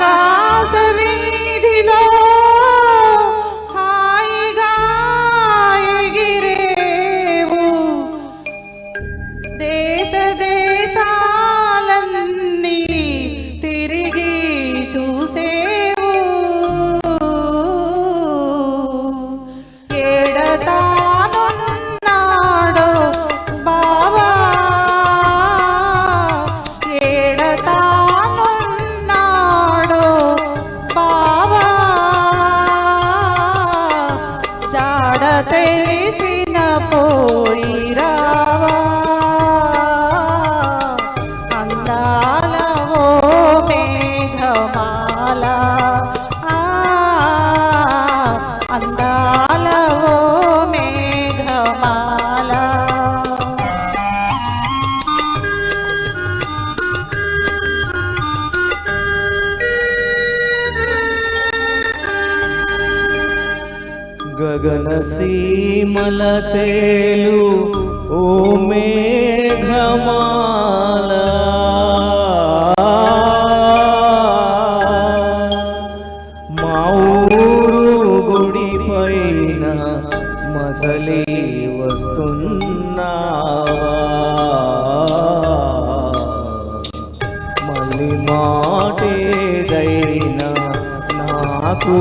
ఆకాశవీధిలో అందాల మేఘమాల. ఆ, మేఘమాల. గగన సీమల తేలు ఓ మేఘమాల. నాకు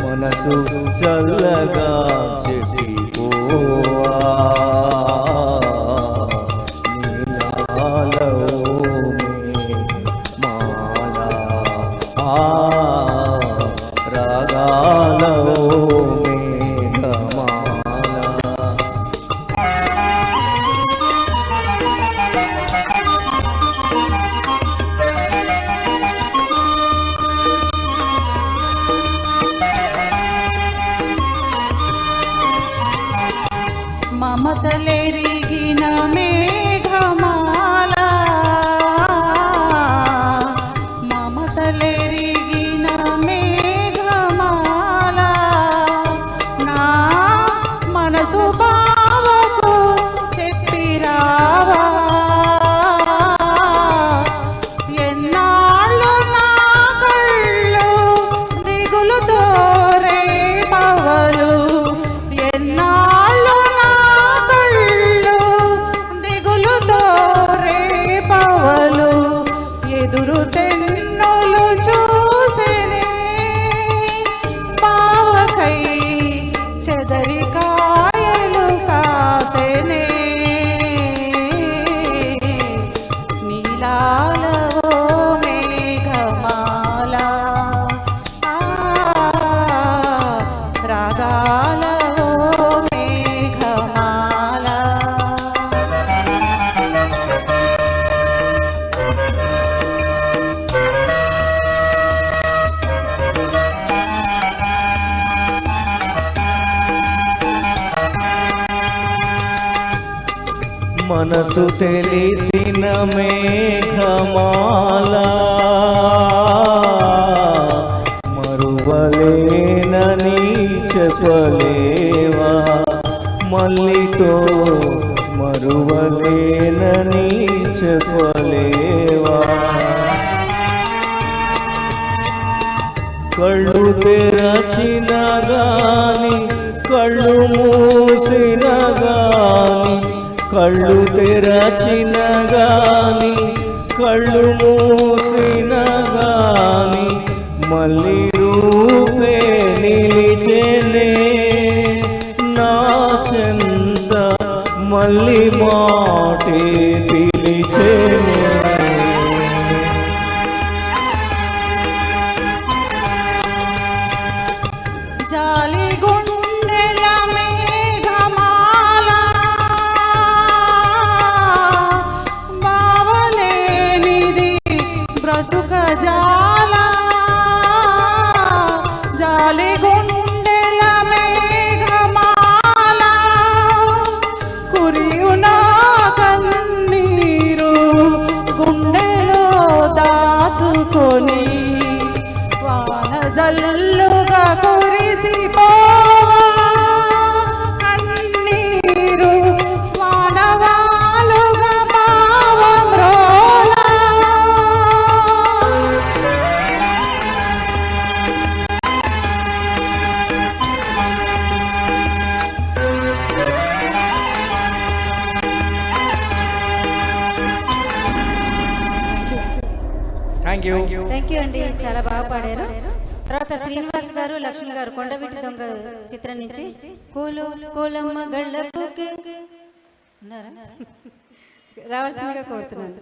మనసు చల్లగా చెప్పిపోవా. మాలా ఆ మమతలెరిగిన మేఘమాలా. మనసు తెలిసిన మేఘమాల మరువలేనని చెప్పలేవా? మల్లితో మరువలేనని చెప్పలేవా? కళ్ళు తెరచిన గాని కళ్ళు కళ్ళు తెరచిన గాని కళ్ళు మూసిన గాని మళ్ళీ రూపే నిలిచేనే. నా చెంత మళ్ళీ మాటే जा థ్యాంక్ యూ థ్యాంక్ యూ అండి. చాలా బాగా పాడారు. తర్వాత శ్రీనివాస్ గారు లక్ష్మి గారు కొండవీటి దొంగ చిత్రం నుంచి కూలు కూలమ్మ గళ్ళ కూకే ఉన్నారా? రావాల్సిందిగా కోరుతున్నాను.